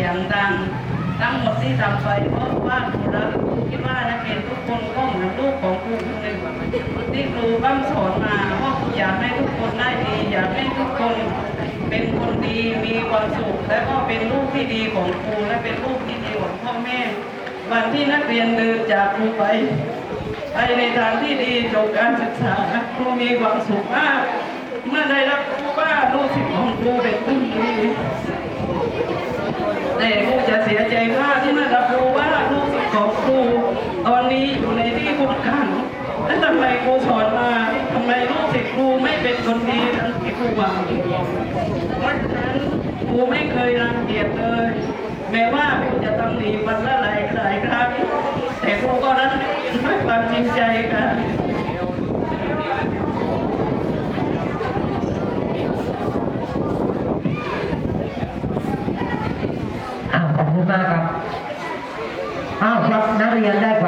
สียงดัง ทั้งหมดที่ทำไปเพราะว่าครูรักครูคิดว่านักเรียนทุกคนก็เหมือนลูกของครูคนหนึ่งที่ครูบ้างสอนมาว่าอยากให้ทุกคนได้ดีอยากให้ทุกคนเป็นคนดีมีความสุขและก็เป็นลูกที่ดีของครูและเป็นลูกที่ดีของพ่อแม่ วันที่นักเรียนเดินจากครูไปไปในทางที่ดีจบการศึกษาครูมีความสุขมาก เมื่อได้รับรู้ว่าลูกศิษย์ของครูเป็นค ไม่เป็นคนดีทั้งที่ครูหวังเพราะฉะนั้นครูไม่เคยรังเกียจเลย แม้ว่าครูจะตำหนิวันละหลายหลายครั้งแต่ครูก็รักด้วยความจริงใจค่ะอ้าวขอบคุณมากครับ อ้าวครับนักเรียนได้ความ